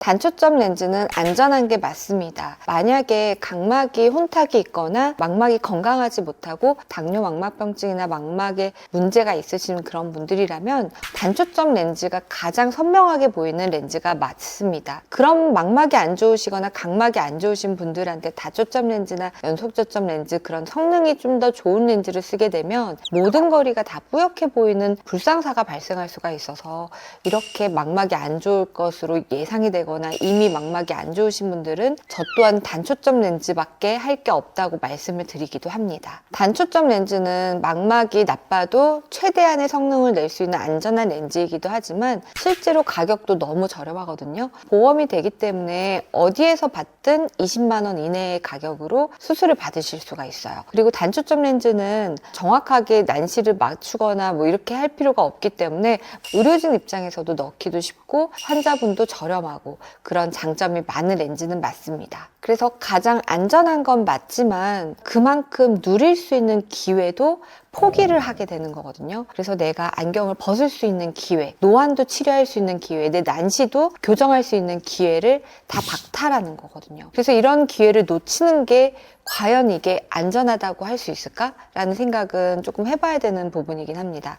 단초점 렌즈는 안전한 게 맞습니다. 만약에 각막이 혼탁이 있거나 망막이 건강하지 못하고 당뇨 망막병증이나 망막에 문제가 있으신 그런 분들이라면 단초점 렌즈가 가장 선명하게 보이는 렌즈가 맞습니다. 그런 망막이 안 좋으시거나 각막이 안 좋으신 분들한테 다초점 렌즈나 연속저점 렌즈 그런 성능이 좀 더 좋은 렌즈를 쓰게 되면 모든 거리가 다 뿌옇게 보이는 불상사가 발생할 수가 있어서 이렇게 망막이 안 좋을 것으로 예상이 되 거나 이미 망막이 안 좋으신 분들은 저 또한 단초점 렌즈밖에 할 게 없다고 말씀을 드리기도 합니다. 단초점 렌즈는 망막이 나빠도 최대한의 성능을 낼 수 있는 안전한 렌즈이기도 하지만 실제로 가격도 너무 저렴하거든요. 보험이 되기 때문에 어디에서 받든 20만 원 이내의 가격으로 수술을 받으실 수가 있어요. 그리고 단초점 렌즈는 정확하게 난시를 맞추거나 뭐 이렇게 할 필요가 없기 때문에 의료진 입장에서도 넣기도 쉽고 환자분도 저렴하고 그런 장점이 많은 렌즈는 맞습니다. 그래서 가장 안전한 건 맞지만 그만큼 누릴 수 있는 기회도 포기를 하게 되는 거거든요. 그래서 내가 안경을 벗을 수 있는 기회, 노안도 치료할 수 있는 기회, 내 난시도 교정할 수 있는 기회를 다 박탈하는 거거든요. 그래서 이런 기회를 놓치는 게 과연 이게 안전하다고 할 수 있을까라는 생각은 조금 해봐야 되는 부분이긴 합니다.